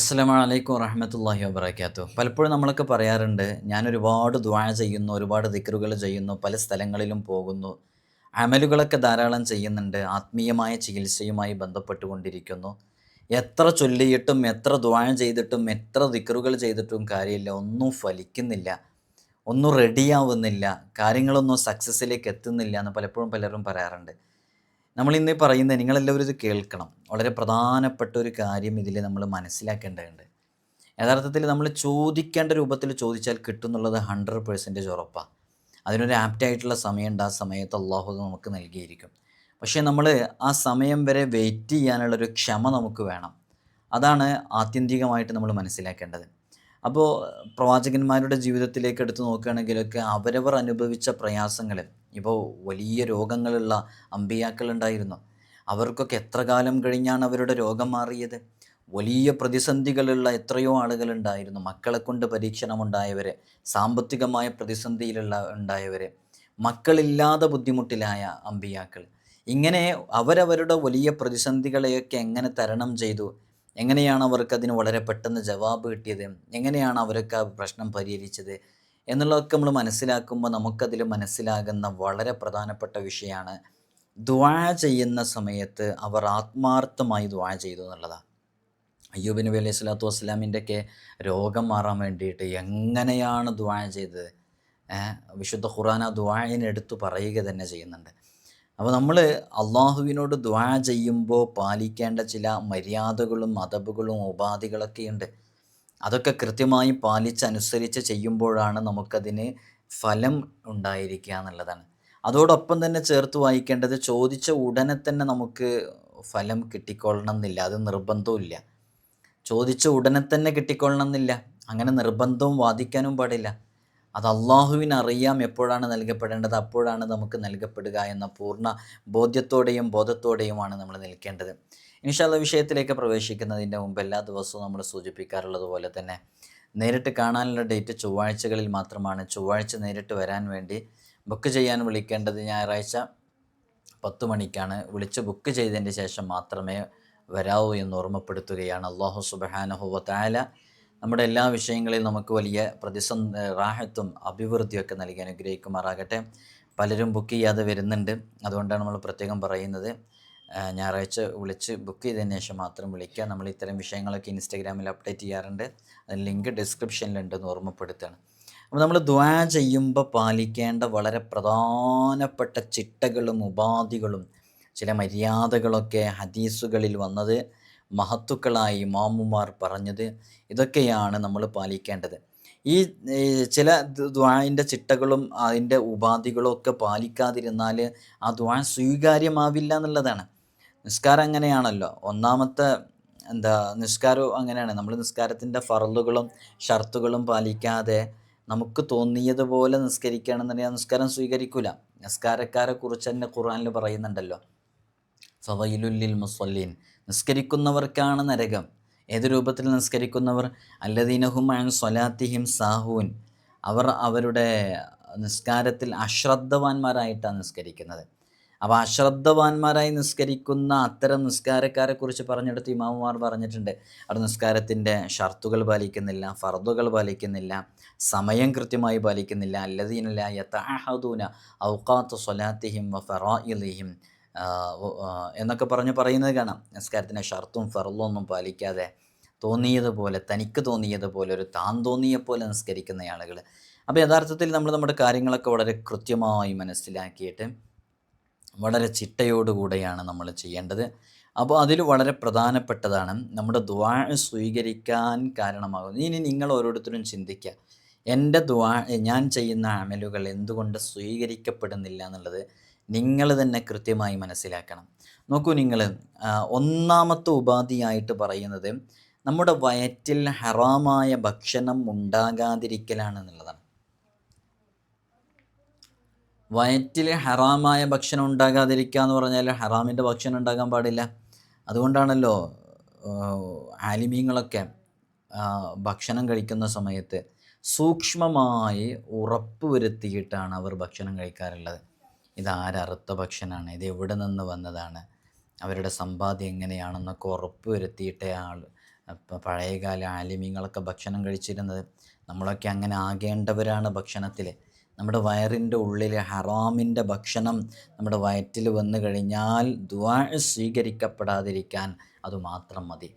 അസ്സലാമു അലൈക്കും വറഹമത്തല്ലാഹി വബർക്കാത്തു പലപ്പോഴും നമ്മളൊക്കെ പറയാറുണ്ട് ഞാൻ ഒരുപാട് ദ്വാഴ ചെയ്യുന്നു ഒരുപാട് ദിക്കറുകൾ ചെയ്യുന്നു പല സ്ഥലങ്ങളിലും പോകുന്നു അമലുകളൊക്കെ ധാരാളം ചെയ്യുന്നുണ്ട് ആത്മീയമായ ചികിത്സയുമായി ബന്ധപ്പെട്ടുകൊണ്ടിരിക്കുന്നു. എത്ര ചൊല്ലിയിട്ടും എത്ര ദ്വാഴ ചെയ്തിട്ടും എത്ര ദിക്കറുകൾ ചെയ്തിട്ടും കാര്യമില്ല ഒന്നും ഫലിക്കുന്നില്ല ഒന്നും റെഡിയാവുന്നില്ല കാര്യങ്ങളൊന്നും സക്സസ്സിലേക്ക് എത്തുന്നില്ല എന്ന് പലപ്പോഴും പലരും പറയാറുണ്ട്. നമ്മൾ ഇന്ന് പറയുന്നത് നിങ്ങളെല്ലാവരും ഇത് കേൾക്കണം. വളരെ പ്രധാനപ്പെട്ട ഒരു കാര്യം ഇതിൽ നമ്മൾ മനസ്സിലാക്കേണ്ടതുണ്ട്. യഥാർത്ഥത്തിൽ നമ്മൾ ചോദിക്കേണ്ട രൂപത്തിൽ ചോദിച്ചാൽ കിട്ടുന്നുള്ളത് ഹൺഡ്രഡ് പേഴ്സന്റേജ് ഉറപ്പാണ് അതിനൊരു ആപ്റ്റായിട്ടുള്ള സമയമുണ്ട്. ആ സമയത്ത് അള്ളാഹു നമുക്ക് നൽകിയിരിക്കും. പക്ഷേ നമ്മൾ ആ സമയം വരെ വെയിറ്റ് ചെയ്യാനുള്ളൊരു ക്ഷമ നമുക്ക് വേണം. അതാണ് ആത്യന്തികമായിട്ട് നമ്മൾ മനസ്സിലാക്കേണ്ടത്. അപ്പോൾ പ്രവാചകന്മാരുടെ ജീവിതത്തിലേക്ക് എടുത്ത് നോക്കുകയാണെങ്കിലൊക്കെ അവരവർ അനുഭവിച്ച പ്രയാസങ്ങൾ ഇപ്പോൾ വലിയ രോഗങ്ങളുള്ള അമ്പിയാക്കളുണ്ടായിരുന്നു. അവർക്കൊക്കെ എത്ര കാലം കഴിഞ്ഞാണ് അവരുടെ രോഗം മാറിയത്? വലിയ പ്രതിസന്ധികളുള്ള എത്രയോ ആളുകളുണ്ടായിരുന്നു. മക്കളെ കൊണ്ട് പരീക്ഷണമുണ്ടായവരെ സാമ്പത്തികമായ പ്രതിസന്ധിയിലുള്ള ഉണ്ടായവരെ മക്കളില്ലാതെ ബുദ്ധിമുട്ടിലായ അമ്പിയാക്കൾ. ഇങ്ങനെ അവരവരുടെ വലിയ പ്രതിസന്ധികളെയൊക്കെ എങ്ങനെ തരണം ചെയ്തു? എങ്ങനെയാണ് അവർക്ക് അതിന് വളരെ പെട്ടെന്ന് ജവാബ് കിട്ടിയത്? എങ്ങനെയാണ് അവരൊക്കെ പ്രശ്നം പരിഹരിച്ചത്? എന്നുള്ളതൊക്കെ നമ്മൾ മനസ്സിലാക്കുമ്പോൾ നമുക്കതിൽ മനസ്സിലാകുന്ന വളരെ പ്രധാനപ്പെട്ട വിഷയമാണ് ദ്വാ ചെയ്യുന്ന സമയത്ത് അവർ ആത്മാർത്ഥമായി ദ്വാ ചെയ്തു എന്നുള്ളതാണ്. അയ്യൂബ് നബി അലൈഹി സ്വലാത്തു വസ്സലാമിന്റെയൊക്കെ രോഗം മാറാൻ വേണ്ടിയിട്ട് എങ്ങനെയാണ് ദ്വാ ചെയ്തത്? വിശുദ്ധ ഖുറാൻ ആ ദ്വായനെടുത്ത് പറയുക തന്നെ ചെയ്യുന്നുണ്ട്. അപ്പോൾ നമ്മൾ അള്ളാഹുവിനോട് ദ്വാ ചെയ്യുമ്പോൾ പാലിക്കേണ്ട ചില മര്യാദകളും മതബുകളും ഉപാധികളൊക്കെയുണ്ട്. അതൊക്കെ കൃത്യമായി പാലിച്ചനുസരിച്ച് ചെയ്യുമ്പോഴാണ് നമുക്കതിന് ഫലം ഉണ്ടായിരിക്കുക എന്നുള്ളതാണ്. അതോടൊപ്പം തന്നെ ചേർത്ത് വായിക്കേണ്ടത് ചോദിച്ച ഉടനെ തന്നെ നമുക്ക് ഫലം കിട്ടിക്കൊള്ളണം എന്നില്ല അത് നിർബന്ധവുമില്ല. ചോദിച്ച ഉടനെ തന്നെ കിട്ടിക്കൊള്ളണം എന്നില്ല അങ്ങനെ നിർബന്ധവും വാദിക്കാനും പാടില്ല. അത് അള്ളാഹുവിന് അറിയാം എപ്പോഴാണ് നൽകപ്പെടേണ്ടത് അപ്പോഴാണ് നമുക്ക് നൽകപ്പെടുക എന്ന പൂർണ ബോധ്യത്തോടെയും ബോധത്തോടെയുമാണ് നമ്മൾ നിൽക്കേണ്ടത്. ഇൻഷാല്ല വിഷയത്തിലേക്ക് പ്രവേശിക്കുന്നതിന്റെ മുമ്പ് എല്ലാ ദിവസവും നമ്മൾ സൂചിപ്പിക്കാറുള്ളത് പോലെ തന്നെ നേരിട്ട് കാണാനുള്ള ഡേറ്റ് ചൊവ്വാഴ്ചകളിൽ മാത്രമാണ്. ചൊവ്വാഴ്ച നേരിട്ട് വരാൻ വേണ്ടി ബുക്ക് ചെയ്യാൻ വിളിക്കേണ്ടത് ഞായറാഴ്ച പത്ത് മണിക്കാണ്. വിളിച്ച് ബുക്ക് ചെയ്തതിന് ശേഷം മാത്രമേ വരാവൂ എന്ന് ഓർമ്മപ്പെടുത്തുകയാണ്. അള്ളാഹു സുബഹാനഹുവ താല നമ്മുടെ എല്ലാ വിഷയങ്ങളിലും നമുക്ക് വലിയ പ്രതിസന്ധി റാഹത്തും അഭിവൃദ്ധിയൊക്കെ നൽകി അനുഗ്രഹിക്കുമാറാകട്ടെ. പലരും ബുക്ക് ചെയ്യാതെ വരുന്നുണ്ട്. അതുകൊണ്ടാണ് നമ്മൾ പ്രത്യേകം പറയുന്നത്. ഞായറാഴ്ച വിളിച്ച് ബുക്ക് ചെയ്തതിന് ശേഷം മാത്രം വിളിക്കുക. നമ്മൾ ഇത്തരം വിഷയങ്ങളൊക്കെ ഇൻസ്റ്റാഗ്രാമിൽ അപ്ഡേറ്റ് ചെയ്യാറുണ്ട്. അതിന് ലിങ്ക് ഡിസ്ക്രിപ്ഷനിലുണ്ടെന്ന് ഓർമ്മപ്പെടുത്തുകയാണ്. അപ്പോൾ നമ്മൾ ദ്വാ ചെയ്യുമ്പോൾ പാലിക്കേണ്ട വളരെ പ്രധാനപ്പെട്ട ചിട്ടകളും ഉപാധികളും ചില മര്യാദകളൊക്കെ ഹദീസുകളിൽ വന്നത് മഹത്തുക്കളായി മാമുമാർ പറഞ്ഞത് ഇതൊക്കെയാണ് നമ്മൾ പാലിക്കേണ്ടത്. ഈ ചില ദ്വാന്റെ ചിട്ടകളും അതിന്റെ ഉപാധികളും ഒക്കെ പാലിക്കാതിരുന്നാൽ ആ ദ്വാ സ്വീകാര്യമാവില്ല എന്നുള്ളതാണ്. നിസ്കാരം അങ്ങനെയാണല്ലോ. ഒന്നാമത്തെ എന്താ നിസ്കാരവും അങ്ങനെയാണ്. നമ്മൾ നിസ്കാരത്തിന്റെ ഫറലുകളും ഷർത്തുകളും പാലിക്കാതെ നമുക്ക് തോന്നിയതുപോലെ നിസ്കരിക്കുകയാണെന്നുണ്ടെങ്കിൽ നിസ്കാരം സ്വീകരിക്കില്ല നിസ്കാരക്കാരെ കുറിച്ച് തന്നെ ഖുർആനിൽ പറയുന്നുണ്ടല്ലോ. ഫവയിലുല്ലിൽ മുസ്വല്ലീൻ. നിസ്കരിക്കുന്നവർക്കാണ് നരകം. ഏത് രൂപത്തിൽ നിസ്കരിക്കുന്നവർ? അല്ലദീനഹും അൻ സ്വലാത്തിഹിം സാഹൂൻ. അവർ അവരുടെ നിസ്കാരത്തിൽ അശ്രദ്ധവാന്മാരായിട്ടാണ് നിസ്കരിക്കുന്നത്. അപ്പോൾ അശ്രദ്ധവാന്മാരായി നിസ്കരിക്കുന്ന അത്തരം നിസ്കാരക്കാരെ കുറിച്ച് പറഞ്ഞെടുത്ത് ഇമാമുമാർ പറഞ്ഞിട്ടുണ്ട്. അവിടെ നിസ്കാരത്തിന്റെ ഷർത്തുകൾ പാലിക്കുന്നില്ല ഫർദുകൾ പാലിക്കുന്നില്ല സമയം കൃത്യമായി പാലിക്കുന്നില്ല. അല്ലദീനല്ല യഥാഹദൂന ഔക്കാത്ത് സ്വലാത്തിഹിം വ എന്നൊക്കെ പറഞ്ഞ് പറയുന്നത് കാണാം. നിസ്കാരത്തിന്റെ ഷർത്തും ഫറലും ഒന്നും പാലിക്കാതെ തോന്നിയതുപോലെ തനിക്ക് തോന്നിയതുപോലെ ഒരു താൻ തോന്നിയ പോലെ നിസ്കരിക്കുന്ന ആളുകൾ അപ്പോൾ യഥാർത്ഥത്തിൽ നമ്മൾ നമ്മുടെ കാര്യങ്ങളൊക്കെ വളരെ കൃത്യമായി മനസ്സിലാക്കിയിട്ട് വളരെ ചിട്ടയോടുകൂടെയാണ് നമ്മൾ ചെയ്യേണ്ടത്. അപ്പോൾ അതിൽ വളരെ പ്രധാനപ്പെട്ടതാണ് നമ്മുടെ ദ്വാ സ്വീകരിക്കാൻ കാരണമാകുന്നത്. ഇനി നിങ്ങൾ ഓരോരുത്തരും ചിന്തിക്കുക. എന്റെ ദ്വാ ഞാൻ ചെയ്യുന്ന അമലുകൾ എന്തുകൊണ്ട് സ്വീകരിക്കപ്പെടുന്നില്ല എന്നുള്ളത് നിങ്ങൾ തന്നെ കൃത്യമായി മനസ്സിലാക്കണം. നോക്കൂ നിങ്ങൾ ഒന്നാമത്തെ ഉപാധിയായിട്ട് പറയുന്നത് നമ്മുടെ വയറ്റിൽ ഹറാമായ ഭക്ഷണം ഉണ്ടാകാതിരിക്കലാണ് എന്നുള്ളതാണ്. വയറ്റിൽ ഹറാമായ ഭക്ഷണം ഉണ്ടാകാതിരിക്കുക എന്ന് പറഞ്ഞാൽ ഹറാമിന്റെ ഭക്ഷണം ഉണ്ടാകാൻ പാടില്ല. അതുകൊണ്ടാണല്ലോ ആലിമീങ്ങളൊക്കെ ഭക്ഷണം കഴിക്കുന്ന സമയത്ത് സൂക്ഷ്മമായി ഉറപ്പ് വരുത്തിയിട്ടാണ് അവർ ഭക്ഷണം കഴിക്കാറുള്ളത്. ഇതാരറുത്ത ഭക്ഷണമാണ്? ഇത് എവിടെ നിന്ന് വന്നതാണ്? അവരുടെ സമ്പാദ്യം എങ്ങനെയാണെന്നൊക്കെ ഉറപ്പ് വരുത്തിയിട്ടേ ആൾ പഴയകാല ആലിമീങ്ങളൊക്കെ ഭക്ഷണം കഴിച്ചിരുന്നത്. നമ്മളൊക്കെ അങ്ങനെ ആകേണ്ടവരാണ് ഭക്ഷണത്തിൽ. നമ്മുടെ വയറിന്റെ ഉള്ളിൽ ഹറാമിന്റെ ഭക്ഷണം നമ്മുടെ വയറ്റിൽ വന്നു കഴിഞ്ഞാൽ ദ്വാ സ്വീകരിക്കപ്പെടാതിരിക്കാൻ അതുമാത്രം മതി.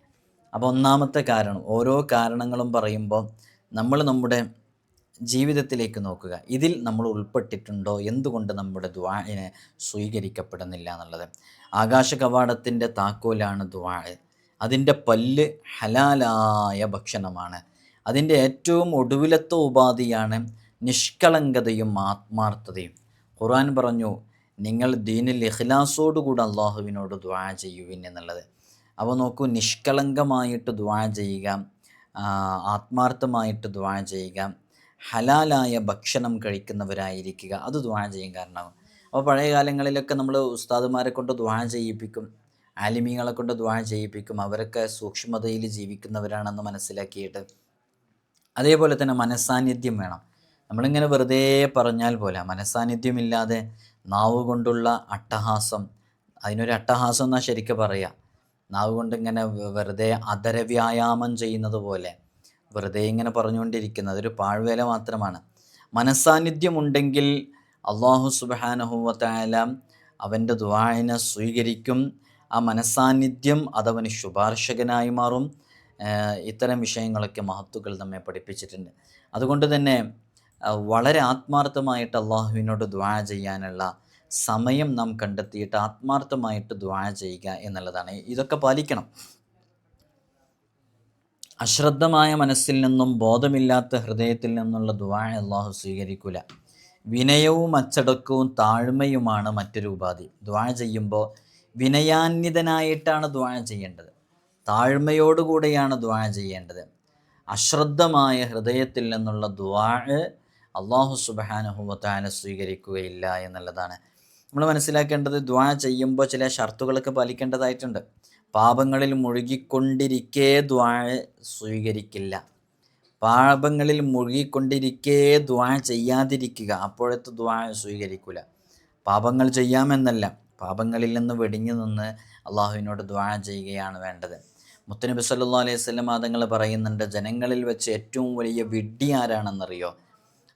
അപ്പോൾ ഒന്നാമത്തെ കാരണം ഓരോ കാരണങ്ങളും പറയുമ്പോൾ നമ്മൾ നമ്മുടെ ജീവിതത്തിലേക്ക് നോക്കുക. ഇതിൽ നമ്മൾ ഉൾപ്പെട്ടിട്ടുണ്ടോ? എന്തുകൊണ്ട് നമ്മുടെ ദ്വാഴിനെ സ്വീകരിക്കപ്പെടുന്നില്ല എന്നുള്ളത്. ആകാശ കവാടത്തിന്റെ താക്കോലാണ് ദ്വാഴ് അതിന്റെ പല്ല് ഹലാലായ ഭക്ഷണമാണ്. അതിന്റെ ഏറ്റവും ഒടുവിലത്തെ ഉപാധിയാണ് നിഷ്കളങ്കതയും ആത്മാർത്ഥതയും ഖുർആൻ പറഞ്ഞു നിങ്ങൾ ദീനിൽ ഇഖ്ലാസോടുകൂടി അള്ളാഹുവിനോട് ദ്വാ ചെയ്യുവിൻ എന്നുള്ളത്. അപ്പോൾ നോക്കൂ നിഷ്കളങ്കമായിട്ട് ദ്വാ ചെയ്യുക ആത്മാർത്ഥമായിട്ട് ദ്വാ ചെയ്യുക ഹലാലായ ഭക്ഷണം കഴിക്കുന്നവരായിരിക്കുക അത് ദ്വാ ചെയ്യാൻ കാരണമാകും അപ്പോൾ പഴയ കാലങ്ങളിലൊക്കെ നമ്മൾ ഉസ്താദുമാരെ കൊണ്ട് ദ്വാ ചെയ്യിപ്പിക്കും ആലിമീങ്ങളെ കൊണ്ട് ദ്വാ ചെയ്യിപ്പിക്കും അവരൊക്കെ സൂക്ഷ്മതയിൽ ജീവിക്കുന്നവരാണെന്ന് മനസ്സിലാക്കിയിട്ട് അതേപോലെ തന്നെ മനസ്സാന്നിധ്യം വേണം. നമ്മളിങ്ങനെ വെറുതെ പറഞ്ഞാൽ പോലെ മനസ്സാന്നിധ്യമില്ലാതെ നാവ് കൊണ്ടുള്ള അട്ടഹാസം. അതിനൊരു അട്ടഹാസം എന്നാൽ ശരിക്കും പറയുക നാവ് കൊണ്ട് ഇങ്ങനെ വെറുതെ അധര വ്യായാമം ചെയ്യുന്നത് പോലെ വെറുതെ ഇങ്ങനെ പറഞ്ഞുകൊണ്ടിരിക്കുന്നത് അതൊരു പാഴ്വേല മാത്രമാണ്. മനസ്സാന്നിധ്യമുണ്ടെങ്കിൽ അള്ളാഹു സുബാനഹുവല അവന്റെ ദ്വായനെ സ്വീകരിക്കും. ആ മനസ്സാന്നിധ്യം അതവന് ശുപാർശകനായി മാറും. ഇത്തരം വിഷയങ്ങളൊക്കെ മഹത്തുക്കൾ നമ്മെ പഠിപ്പിച്ചിട്ടുണ്ട്. അതുകൊണ്ട് തന്നെ വളരെ ആത്മാർത്ഥമായിട്ട് അള്ളാഹുവിനോട് ദ്വാ ചെയ്യാനുള്ള സമയം നാം കണ്ടെത്തിയിട്ട് ആത്മാർത്ഥമായിട്ട് ദ്വാ ചെയ്യുക എന്നുള്ളതാണ്. ഇതൊക്കെ പാലിക്കണം. അശ്രദ്ധമായ മനസ്സിൽ നിന്നും ബോധമില്ലാത്ത ഹൃദയത്തിൽ നിന്നുള്ള ദ്വാ അള്ളാഹു സ്വീകരിക്കൂല. വിനയവും അച്ചടക്കവും താഴ്മയുമാണ് മറ്റൊരു ഉപാധി. ദ്വാ ചെയ്യുമ്പോൾ വിനയാന്വിതനായിട്ടാണ് ദ്വാ ചെയ്യേണ്ടത്. താഴ്മയോടുകൂടെയാണ് ദ്വാ ചെയ്യേണ്ടത്. അശ്രദ്ധമായ ഹൃദയത്തിൽ നിന്നുള്ള ദ്വാ അള്ളാഹു സുബാനഹുവത്താല സ്വീകരിക്കുകയില്ല എന്നുള്ളതാണ്. നമ്മൾ മനസ്സിലാക്കേണ്ടത് ദ്വാ ചെയ്യുമ്പോൾ ചില ഷർത്തുകളൊക്കെ പാലിക്കേണ്ടതായിട്ടുണ്ട്. പാപങ്ങളിൽ മുഴുകിക്കൊണ്ടിരിക്കേ ദ്വാ സ്വീകരിക്കില്ല. പാപങ്ങളിൽ മുഴുകിക്കൊണ്ടിരിക്കേ ദ്വാ ചെയ്യാതിരിക്കുക അപ്പോഴത്തെ ദ്വാ സ്വീകരിക്കില്ല പാപങ്ങൾ ചെയ്യാമെന്നല്ല പാപങ്ങളിൽ നിന്ന് വെടിഞ്ഞു നിന്ന് അള്ളാഹുവിനോട് ദ്വാ ചെയ്യുകയാണ് വേണ്ടത്. മുത്തനബി സല്ലാ അലൈഹി സ്വലം തങ്ങൾ പറയുന്നുണ്ട് ജനങ്ങളിൽ വെച്ച് ഏറ്റവും വലിയ വിഡ്ഢി ആരാണെന്നറിയോ?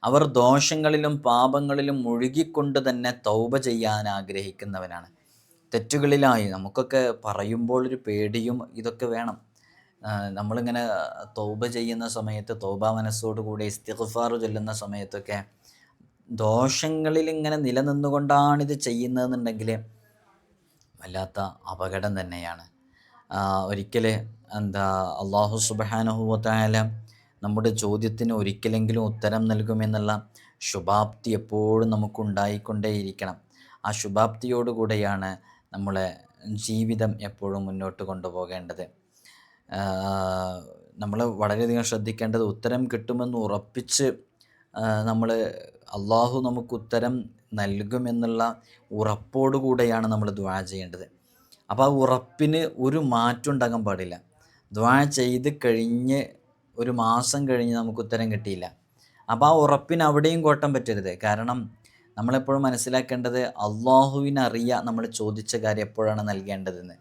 അവർ ദോഷങ്ങളിലും പാപങ്ങളിലും മുഴുകിക്കൊണ്ട് തന്നെ തൗബ ചെയ്യാൻ ആഗ്രഹിക്കുന്നവനാണ് തെറ്റുകളിലായി നമുക്കൊക്കെ പറയുമ്പോൾ ഒരു പേടിയും ഇതൊക്കെ വേണം. നമ്മളിങ്ങനെ തൗബ ചെയ്യുന്ന സമയത്ത് തൗബ മനസ്സോടുകൂടി ഇസ്തിഗ്ഫാർ ചൊല്ലുന്ന സമയത്തൊക്കെ ദോഷങ്ങളിൽ ഇങ്ങനെ നിലനിന്നുകൊണ്ടാണ് ഇത് ചെയ്യുന്നതെന്നുണ്ടെങ്കിൽ വല്ലാത്ത അപകടം തന്നെയാണ്. ഒരിക്കൽ എന്താ അള്ളാഹു സുബാനഹുവത്തായാല നമ്മുടെ ചോദ്യത്തിന് ഒരിക്കലെങ്കിലും ഉത്തരം നൽകുമെന്നുള്ള ശുഭാപ്തി എപ്പോഴും നമുക്കുണ്ടായിക്കൊണ്ടേയിരിക്കണം. ആ ശുഭാപ്തിയോടുകൂടെയാണ് നമ്മളെ ജീവിതം എപ്പോഴും മുന്നോട്ട് കൊണ്ടുപോകേണ്ടത്. നമ്മൾ വളരെയധികം ശ്രദ്ധിക്കേണ്ടത് ഉത്തരം കിട്ടുമെന്ന് ഉറപ്പിച്ച് നമ്മൾ അള്ളാഹു നമുക്ക് ഉത്തരം നൽകുമെന്നുള്ള ഉറപ്പോടുകൂടെയാണ് നമ്മൾ ദ്വാ ചെയ്യേണ്ടത്. അപ്പോൾ ആ ഉറപ്പിന് ഒരു മാറ്റം ഉണ്ടാകാൻ പാടില്ല. ദ്വാ ചെയ്ത് കഴിഞ്ഞ് ഒരു മാസം കഴിഞ്ഞ് നമുക്ക് ഉത്തരം കിട്ടിയില്ല. അപ്പോൾ ആ ഉറപ്പിന് അവിടെയും കോട്ടം പറ്റരുത്. കാരണം നമ്മളെപ്പോഴും മനസ്സിലാക്കേണ്ടത് അള്ളാഹുവിനറിയ നമ്മൾ ചോദിച്ച കാര്യം എപ്പോഴാണ് നൽകേണ്ടതെന്ന്.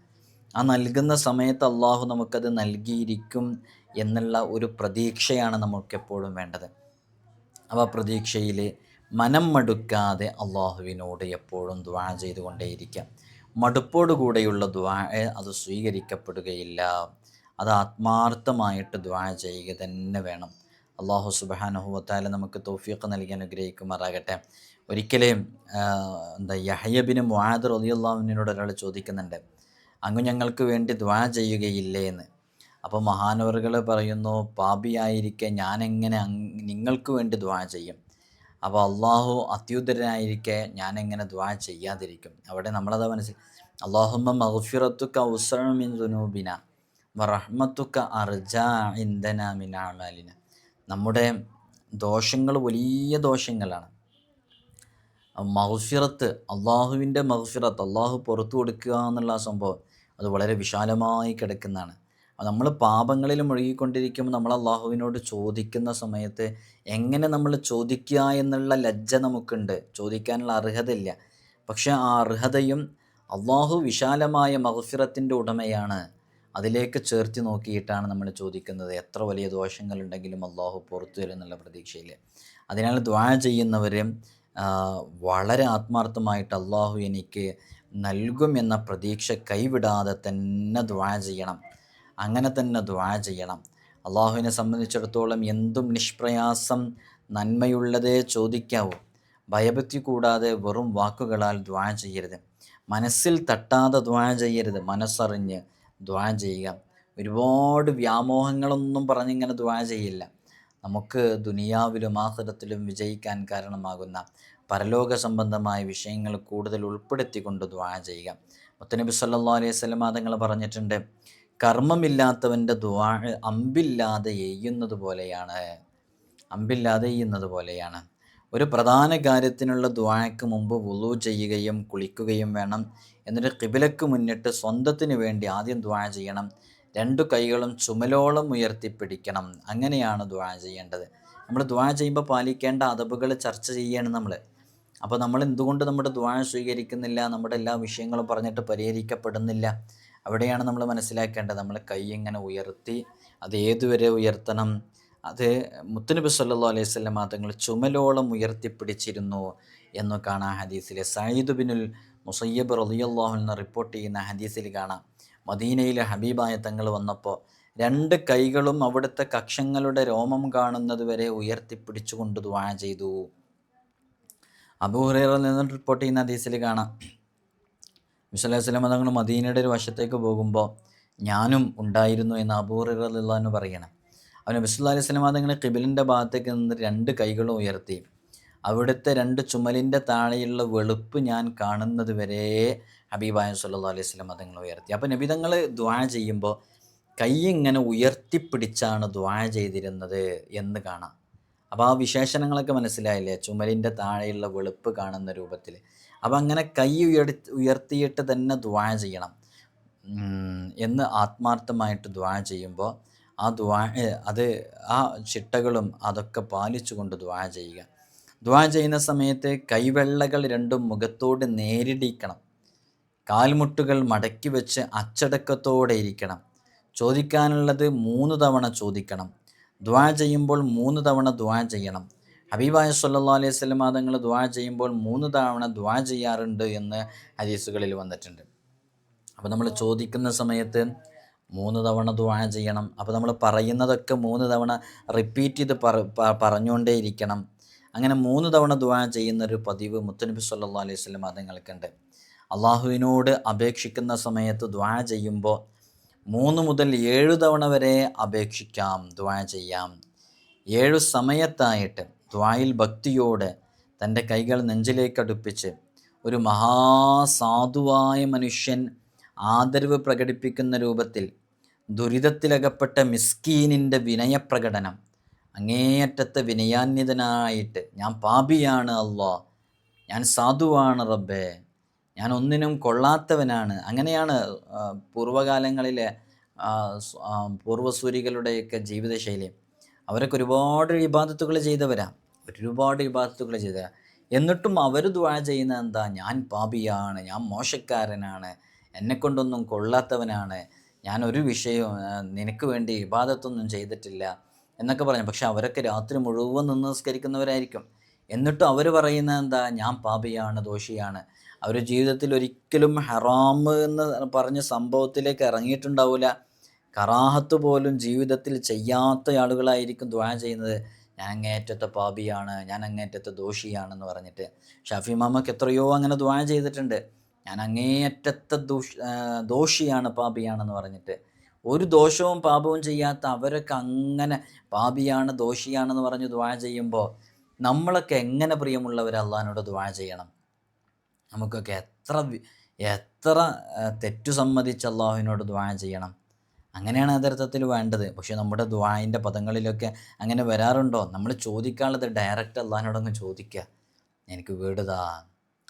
ആ നൽകുന്ന സമയത്ത് അള്ളാഹു നമുക്കത് നൽകിയിരിക്കും എന്നുള്ള ഒരു പ്രതീക്ഷയാണ് നമുക്കെപ്പോഴും വേണ്ടത്. അപ്പോൾ ആ പ്രതീക്ഷയിൽ മനം മടുക്കാതെ അള്ളാഹുവിനോട് എപ്പോഴും ദ്വാ ചെയ്തുകൊണ്ടേയിരിക്കാം. മടുപ്പോടുകൂടെയുള്ള ദ്വാ അത് സ്വീകരിക്കപ്പെടുകയില്ല. അത് ആത്മാർത്ഥമായിട്ട് ദ്വാ ചെയ്യുക തന്നെ വേണം. അള്ളാഹു സുബാനുഹുവത്താല നമുക്ക് തോഫിയൊക്കെ നൽകി അനുഗ്രഹിക്കുമാറാകട്ടെ. ഒരിക്കലും എന്താ യഹയബിന് മുഹാദ് റലിയുള്ളാഹുവിനോട് ഒരാൾ ചോദിക്കുന്നുണ്ട് അങ്ങ് ഞങ്ങൾക്ക് വേണ്ടി ദ്വാ ചെയ്യുകയില്ലേ എന്ന്? അപ്പോൾ മഹാനവറുകൾ പറയുന്നു പാപിയായിരിക്കെ ഞാനെങ്ങനെ നിങ്ങൾക്ക് വേണ്ടി ദ്വാ ചെയ്യും? അപ്പോൾ അള്ളാഹു അത്യുദ്ധരനായിരിക്കെ ഞാനെങ്ങനെ ദ്വാ ചെയ്യാതിരിക്കും. അവിടെ നമ്മളത് മനസ്സിൽ അള്ളാഹുമ്മ മഹഫിറത്തുക്ക ഉസമിൻ ദുനൂബിന. വറഹ്മത്തുക്ക അർജാ ഇന്ധന മിനാമാലിന നമ്മുടെ ദോഷങ്ങൾ വലിയ ദോഷങ്ങളാണ്. മഹഫിറത്ത് അള്ളാഹുവിന്റെ മഹഫിറത്ത് അള്ളാഹു പുറത്തു കൊടുക്കുക എന്നുള്ള സംഭവം അത് വളരെ വിശാലമായി കിടക്കുന്നതാണ്. നമ്മൾ പാപങ്ങളിൽ മുഴുകിക്കൊണ്ടിരിക്കുമ്പോൾ നമ്മൾ അള്ളാഹുവിനോട് ചോദിക്കുന്ന സമയത്ത് എങ്ങനെ നമ്മൾ ചോദിക്കുക എന്നുള്ള ലജ്ജ നമുക്കുണ്ട്. ചോദിക്കാനുള്ള അർഹതയില്ല. പക്ഷേ ആ അർഹതയും അള്ളാഹു വിശാലമായ മഹഫിറത്തിന്റെ ഉടമയാണ്. അതിലേക്ക് ചേർത്തി നോക്കിയിട്ടാണ് നമ്മൾ ചോദിക്കുന്നത് എത്ര വലിയ ദോഷങ്ങളുണ്ടെങ്കിലും അള്ളാഹു പുറത്തു തരും എന്നുള്ള പ്രതീക്ഷയിൽ. അതിനാൽ ദ്വാ ചെയ്യുന്നവർ വളരെ ആത്മാർത്ഥമായിട്ട് അള്ളാഹു എനിക്ക് നൽകും എന്ന പ്രതീക്ഷ കൈവിടാതെ തന്നെ ദ്വാ ചെയ്യണം. അങ്ങനെ തന്നെ ദ്വാ ചെയ്യണം. അള്ളാഹുവിനെ സംബന്ധിച്ചിടത്തോളം എന്തും നിഷ്പ്രയാസം നന്മയുള്ളതേ ചോദിക്കാവൂ. ഭയഭക്തി കൂടാതെ വെറും വാക്കുകളാൽ ദ്വാ ചെയ്യരുത്. മനസ്സിൽ തട്ടാതെ ദ്വാ ചെയ്യരുത്. മനസ്സറിഞ്ഞ് ദ്വാ ചെയ്യുക. ഒരുപാട് വ്യാമോഹങ്ങളൊന്നും പറഞ്ഞിങ്ങനെ ദ്വാ ചെയ്യില്ല. നമുക്ക് ദുനിയാവിലും ആഹൃതത്തിലും വിജയിക്കാൻ കാരണമാകുന്ന പരലോക സംബന്ധമായ വിഷയങ്ങൾ കൂടുതൽ ഉൾപ്പെടുത്തിക്കൊണ്ട് ദ്വാ ചെയ്യുക. മുത്തനബി സല്ലാ അലൈഹി സ്വലം തങ്ങൾ പറഞ്ഞിട്ടുണ്ട് കർമ്മമില്ലാത്തവന്റെ ദ്വാ അമ്പില്ലാതെ എയ്യുന്നത് പോലെയാണ് അമ്പില്ലാതെ എയ്യുന്നത് പോലെയാണ്. ഒരു പ്രധാന കാര്യത്തിനുള്ള ദ്വായക്ക് മുമ്പ് വുളു ചെയ്യുകയും കുളിക്കുകയും വേണം. എന്നിട്ട് കിബിലക്ക് മുന്നിട്ട് സ്വന്തത്തിന് വേണ്ടി ആദ്യം ദ്വാ ചെയ്യണം. രണ്ടു കൈകളും ചുമലോളം ഉയർത്തിപ്പിടിക്കണം. അങ്ങനെയാണ് ദ്വാ ചെയ്യേണ്ടത്. നമ്മൾ ദ്വാ ചെയ്യുമ്പോൾ പാലിക്കേണ്ട അതബുകൾ ചർച്ച ചെയ്യണം നമ്മൾ. അപ്പോൾ നമ്മൾ എന്തുകൊണ്ട് നമ്മുടെ ദ്വാ സ്വീകരിക്കുന്നില്ല? നമ്മുടെ എല്ലാ വിഷയങ്ങളും പറഞ്ഞിട്ട് പരിഹരിക്കപ്പെടുന്നില്ല? അവിടെയാണ് നമ്മൾ മനസ്സിലാക്കേണ്ടത്. നമ്മൾ കൈ ഇങ്ങനെ ഉയർത്തി അത് ഏതുവരെ ഉയർത്തണം? അത് മുത്തുനബി സല്ലാ അലൈഹി സ്വലം തങ്ങൾ ചുമലോളം ഉയർത്തിപ്പിടിച്ചിരുന്നു എന്ന് കാണാം ഹദീസിലെ. സയ്യിദ് ബിനുൽ മുസയ്യബ് റലിയല്ലാഹു എന്ന് റിപ്പോർട്ട് ചെയ്യുന്ന ഹദീസിൽ കാണാം. മദീനയിലെ ഹബീബായ തങ്ങൾ വന്നപ്പോൾ രണ്ട് കൈകളും അവിടുത്തെ കക്ഷങ്ങളുടെ രോമം കാണുന്നത് വരെ ഉയർത്തിപ്പിടിച്ചുകൊണ്ട് ദ്വാ ചെയ്തു. അബൂഹുറയിൽ നിന്ന് റിപ്പോർട്ട് ചെയ്യുന്ന ഹദീസിൽ കാണാം. അലൈഹി തങ്ങൾ മദീനയുടെ ഒരു വശത്തേക്ക് പോകുമ്പോൾ ഞാനും ഉണ്ടായിരുന്നു എന്ന് അബൂഹുറു പറയണം. അവന് ബിസ്ലാ അലൈഹി സ്വലം തങ്ങൾ കിബിലിന്റെ ഭാഗത്തേക്ക് നിന്ന് രണ്ട് കൈകളും ഉയർത്തി. അവിടുത്തെ രണ്ട് ചുമലിന്റെ താഴെയുള്ള വെളുപ്പ് ഞാൻ കാണുന്നത് വരെ ഹബീബായ സല്ലാ അലൈഹി സ്വലം തങ്ങൾ ഉയർത്തി. അപ്പോൾ നബിതങ്ങൾ ദ്വാ ചെയ്യുമ്പോൾ കൈ ഇങ്ങനെ ഉയർത്തിപ്പിടിച്ചാണ് ദ്വാ ചെയ്തിരുന്നത് എന്ന് കാണാം. അപ്പോൾ ആ വിശേഷണങ്ങളൊക്കെ മനസ്സിലായില്ലേ? ചുമലിന്റെ താഴെയുള്ള വെളുപ്പ് കാണുന്ന രൂപത്തിൽ. അപ്പോൾ അങ്ങനെ കൈ ഉയർ ഉയർത്തിയിട്ട് തന്നെ ദ്വാ ചെയ്യണം. എന്ന് ആത്മാർത്ഥമായിട്ട് ദ്വാ ചെയ്യുമ്പോൾ ആ ദ്വാ അത് ആ ചിട്ടകളും അതൊക്കെ പാലിച്ചുകൊണ്ട് ദ്വാ ചെയ്യുക. ദ്വാ ചെയ്യുന്ന സമയത്ത് കൈവെള്ളകൾ രണ്ടും മുഖത്തോട് നേരിടിക്കണം. കാൽമുട്ടുകൾ മടക്കി വെച്ച് അച്ചടക്കത്തോടെ ഇരിക്കണം. ചോദിക്കാനുള്ളത് മൂന്ന് തവണ ചോദിക്കണം. ദ്വാ ചെയ്യുമ്പോൾ മൂന്ന് തവണ ദ്വാ ചെയ്യണം. ഹബീബായ സല്ലാ അലൈഹി സ്വലം തങ്ങൾ ദ്വാ ചെയ്യുമ്പോൾ മൂന്ന് തവണ ദ്വാ ചെയ്യാറുണ്ട് എന്ന് ഹദീസുകളിൽ വന്നിട്ടുണ്ട്. അപ്പോൾ നമ്മൾ ചോദിക്കുന്ന സമയത്ത് മൂന്ന് തവണ ദ്വാ ചെയ്യണം. അപ്പോൾ നമ്മൾ പറയുന്നതൊക്കെ മൂന്ന് തവണ റിപ്പീറ്റ് ചെയ്ത് പറ പറഞ്ഞുകൊണ്ടേയിരിക്കണം. അങ്ങനെ മൂന്ന് തവണ ദ്വാ ചെയ്യുന്നൊരു പതിവ് മുത്തനബി സല്ലാ അലൈഹി സ്വലം അതുങ്ങൾക്കുണ്ട്. അള്ളാഹുവിനോട് അപേക്ഷിക്കുന്ന സമയത്ത് ദ്വാ ചെയ്യുമ്പോൾ മൂന്ന് മുതൽ ഏഴ് തവണ വരെ അപേക്ഷിക്കാം ദ്വാ ചെയ്യാം. ഏഴു സമയത്തായിട്ട് ദ്വായിൽ ഭക്തിയോടെ തന്റെ കൈകൾ നെഞ്ചിലേക്കടുപ്പിച്ച് ഒരു മഹാസാധുവായ മനുഷ്യൻ ആദരവ് പ്രകടിപ്പിക്കുന്ന രൂപത്തിൽ ദുരിതത്തിലകപ്പെട്ട മിസ്കീനിന്റെ വിനയപ്രകടനം അങ്ങേയറ്റത്തെ വിനയാന്വിതനായിട്ട് ഞാൻ പാപിയാണ് അള്ളാ ഞാൻ സാധുവാണ് റബ്ബേ ഞാൻ ഒന്നിനും കൊള്ളാത്തവനാണ്. അങ്ങനെയാണ് പൂർവകാലങ്ങളിലെ പൂർവസൂരികളുടെയൊക്കെ ജീവിതശൈലി. അവരൊക്കെ ഒരുപാട് ഇബാദത്തുകൾ ചെയ്തവരാ ഒരുപാട് ഇബാദത്തുകൾ ചെയ്തവരാ. എന്നിട്ടും അവർ ദ്വാ ചെയ്യുന്ന എന്താ? ഞാൻ പാപിയാണ് ഞാൻ മോശക്കാരനാണ് എന്നെക്കൊണ്ടൊന്നും കൊള്ളാത്തവനാണ്. ഞാൻ ഒരു വിഷയവും നിനക്ക് വേണ്ടി ഇബാദത്തൊന്നും ചെയ്തിട്ടില്ല എന്നൊക്കെ പറഞ്ഞു. പക്ഷെ അവരൊക്കെ രാത്രി മുഴുവൻ നിന്ന് നിസ്കരിക്കുന്നവരായിരിക്കും. എന്നിട്ടും അവർ പറയുന്ന എന്താ? ഞാൻ പാപിയാണ് ദോഷിയാണ്. അവർ ജീവിതത്തിൽ ഒരിക്കലും ഹറാം എന്ന് പറഞ്ഞ സംഭവത്തിലേക്ക് ഇറങ്ങിയിട്ടുണ്ടാവില്ല കറാഹത്ത് പോലും ജീവിതത്തിൽ ചെയ്യാത്ത ആളുകളായിരിക്കും ദ്വാ ചെയ്യുന്നത്. ഞാൻ അങ്ങേറ്റത്തെ പാപിയാണ് ഞാൻ അങ്ങേറ്റത്തെ ദോഷിയാണെന്ന് പറഞ്ഞിട്ട്. ഷാഫി മാമക്ക് എത്രയോ അങ്ങനെ ദ്വാ ചെയ്തിട്ടുണ്ട്. ഞാൻ അങ്ങേയറ്റത്തെ ദോഷ ദോഷിയാണ് പാപിയാണെന്ന് പറഞ്ഞിട്ട്. ഒരു ദോഷവും പാപവും ചെയ്യാത്ത അവരൊക്കെ അങ്ങനെ പാപിയാണ് ദോഷിയാണെന്ന് പറഞ്ഞ് ദ്വാ ചെയ്യുമ്പോൾ നമ്മളൊക്കെ എങ്ങനെ പ്രിയമുള്ളവർ അള്ളഹാനോട് ദ്വാ ചെയ്യണം? നമുക്കൊക്കെ എത്ര എത്ര തെറ്റു സമ്മതിച്ച് അള്ളാഹുവിനോട് ദ്വാ ചെയ്യണം? അങ്ങനെയാണ് അതർത്ഥത്തിൽ വേണ്ടത്. പക്ഷേ നമ്മുടെ ദ്വായിന്റെ പദങ്ങളിലൊക്കെ അങ്ങനെ വരാറുണ്ടോ? നമ്മൾ ചോദിക്കാനുള്ളത് ഡയറക്റ്റ് അള്ളഹാനോടങ്ങ് ചോദിക്കുക എനിക്ക് വീടുതാ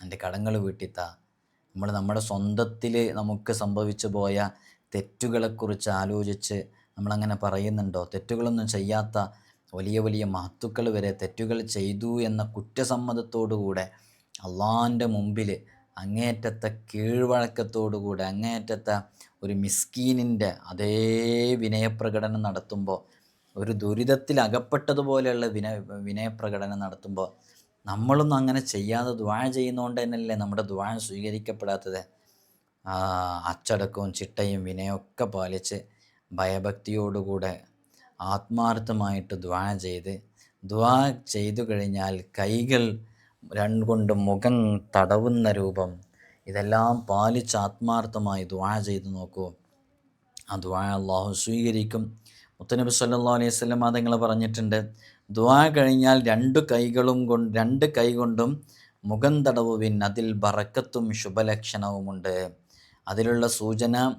എന്റെ കടങ്ങൾ വീട്ടിത്താ നമ്മൾ നമ്മുടെ സ്വന്തത്തിൽ നമുക്ക് സംഭവിച്ചു പോയ തെറ്റുകളെക്കുറിച്ച് ആലോചിച്ച് നമ്മളങ്ങനെ പറയുന്നുണ്ടോ? തെറ്റുകളൊന്നും ചെയ്യാത്ത വലിയ വലിയ മഹത്തുക്കൾ വരെ തെറ്റുകൾ ചെയ്തു എന്ന കുറ്റസമ്മതത്തോടുകൂടെ അള്ളാന്റെ മുമ്പിൽ അങ്ങേറ്റത്തെ കീഴ്വഴക്കത്തോടുകൂടെ അങ്ങേറ്റത്തെ ഒരു മിസ്കീനിന്റെ അതേ വിനയപ്രകടനം നടത്തുമ്പോൾ ഒരു ദുരിതത്തിൽ അകപ്പെട്ടതുപോലെയുള്ള വിനയ വിനയപ്രകടനം നടത്തുമ്പോൾ നമ്മളൊന്നും അങ്ങനെ ചെയ്യാതെ ദ്വാഴ ചെയ്യുന്നതുകൊണ്ട് തന്നെയല്ലേ നമ്മുടെ ദ്വാഴ സ്വീകരിക്കപ്പെടാത്തത്? അച്ചടക്കവും ചിട്ടയും വിനയൊക്കെ പാലിച്ച് ഭയഭക്തിയോടുകൂടെ ആത്മാർത്ഥമായിട്ട് ദ്വാ ചെയ്ത് ദ്വാ ചെയ്തു കഴിഞ്ഞാൽ കൈകൾ കൊണ്ട് മുഖം തടവുന്ന രൂപം ഇതെല്ലാം പാലിച്ച് ആത്മാർത്ഥമായി ദ്വാ ചെയ്ത് നോക്കൂ. ആ ദ്വാ അള്ളാഹു സ്വീകരിക്കും. മുത്തനബി സല്ലാ അലൈഹി സ്വലം അതങ്ങൾ പറഞ്ഞിട്ടുണ്ട് ദ്വാ കഴിഞ്ഞാൽ രണ്ട് കൈകളും കൊണ്ട് രണ്ട് കൈ കൊണ്ടും മുഖം തടവുവിൻ. അതിൽ ബറക്കത്തും ശുഭലക്ഷണവുമുണ്ട്. അതിലുള്ള സൂചന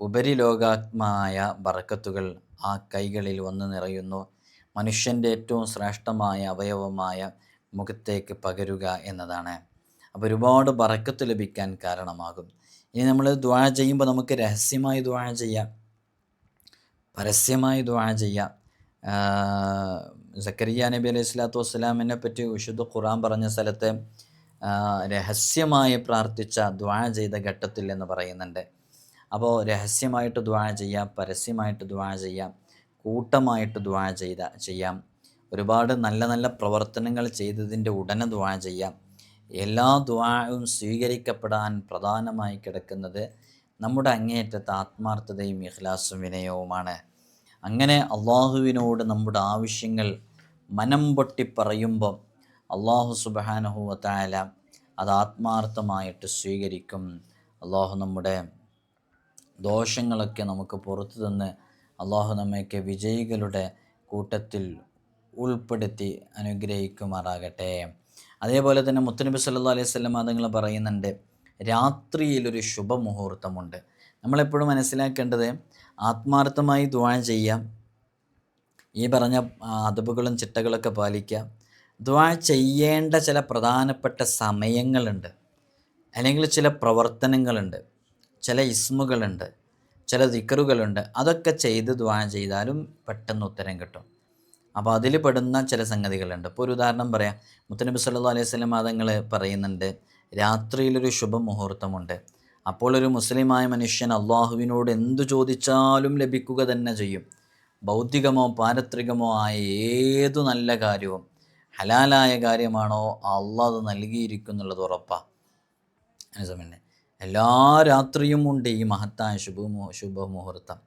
ഉപരിലോകാത്മായ ബറക്കത്തുകൾ ആ കൈകളിൽ വന്ന് നിറയുന്നു. മനുഷ്യന്റെ ഏറ്റവും ശ്രേഷ്ഠമായ അവയവമായ മുഖത്തേക്ക് പകരുക എന്നതാണ്. അപ്പോൾ ഒരുപാട് ബറക്കത്ത് ലഭിക്കാൻ കാരണമാകും. ഇനി നമ്മൾ ദ്വാ ചെയ്യുമ്പോൾ നമുക്ക് രഹസ്യമായി ദ്വാ ചെയ്യാം. പരസ്യമായി ദ്വാ ചെയ്യാം. സക്കരിയ നബി അലൈഹി സ്വലാത്തു വസ്സലാമിനെ പറ്റി വിശുദ്ധ ഖുറാൻ പറഞ്ഞ സ്ഥലത്ത് രഹസ്യമായി പ്രാർത്ഥിച്ച ദ്വാ ചെയ്ത ഘട്ടത്തിൽ എന്ന് പറയുന്നുണ്ട്. അപ്പോൾ രഹസ്യമായിട്ട് ദ്വാ ചെയ്യാം പരസ്യമായിട്ട് ദ്വാ ചെയ്യാം കൂട്ടമായിട്ട് ദ്വാ ചെയ്ത ചെയ്യാം. ഒരുപാട് നല്ല നല്ല പ്രവർത്തനങ്ങൾ ചെയ്തതിന്റെ ഉടനെ ദ്വാ ചെയ്യാം. എല്ലാ ദ്വാവും സ്വീകരിക്കപ്പെടാൻ പ്രധാനമായി കിടക്കുന്നത് നമ്മുടെ അങ്ങേയറ്റത്തെ ആത്മാർത്ഥതയും ഇഖ്ലാസും വിനയവുമാണ്. അങ്ങനെ അള്ളാഹുവിനോട് നമ്മുടെ ആവശ്യങ്ങൾ മനം പൊട്ടി പറയുമ്പോൾ അള്ളാഹു സുബാനഹുവത്തായ അത് ആത്മാർത്ഥമായിട്ട് സ്വീകരിക്കും. അള്ളാഹു നമ്മുടെ ദോഷങ്ങളൊക്കെ നമുക്ക് പുറത്തു തന്ന് അള്ളാഹു നമ്മയൊക്കെ വിജയികളുടെ കൂട്ടത്തിൽ ഉൾപ്പെടുത്തി അനുഗ്രഹിക്കുമാറാകട്ടെ. അതേപോലെ തന്നെ മുത്തനബി സല്ലാ അലൈഹി സ്വലം അതുങ്ങൾ പറയുന്നുണ്ട് രാത്രിയിലൊരു ശുഭമുഹൂർത്തമുണ്ട്. നമ്മളെപ്പോഴും മനസ്സിലാക്കേണ്ടത് ആത്മാർത്ഥമായി ദ്വാ ചെയ്യാം. ഈ പറഞ്ഞ അതബുകളും ചിട്ടകളൊക്കെ പാലിക്കുക. ദ്വാ ചെയ്യേണ്ട ചില പ്രധാനപ്പെട്ട സമയങ്ങളുണ്ട്. അല്ലെങ്കിൽ ചില പ്രവർത്തനങ്ങളുണ്ട്. ചില ഇസ്മുകളുണ്ട്. ചില ദിക്കറുകളുണ്ട് അതൊക്കെ ചെയ്ത് ദ്വാ ചെയ്താലും പെട്ടെന്ന് ഉത്തരം കിട്ടും. അപ്പോൾ അതിൽ പെടുന്ന ചില സംഗതികളുണ്ട്. ഇപ്പോൾ ഒരു ഉദാഹരണം പറയാം. മുത്തനബി സല്ലാ അലൈഹി സ്വലം മതങ്ങൾ പറയുന്നുണ്ട് രാത്രിയിലൊരു ശുഭമുഹൂർത്തമുണ്ട്. അപ്പോൾ ഒരു മുസ്ലിമായ മനുഷ്യൻ അള്ളാഹുവിനോട് എന്തു ചോദിച്ചാലും ലഭിക്കുക തന്നെ ചെയ്യും. ഭൗതികമോ പാരത്രികമോ ആയ ഏതു നല്ല കാര്യവും ഹലാലായ കാര്യമാണോ അള്ളാഹ് അത് നൽകിയിരിക്കുന്നുള്ളത് ഉറപ്പാണ് അതേസമയം എല്ലാ രാത്രിയും ഉണ്ട് ഈ മഹത്തായ ശുഭ ശുഭമുഹൂർത്തം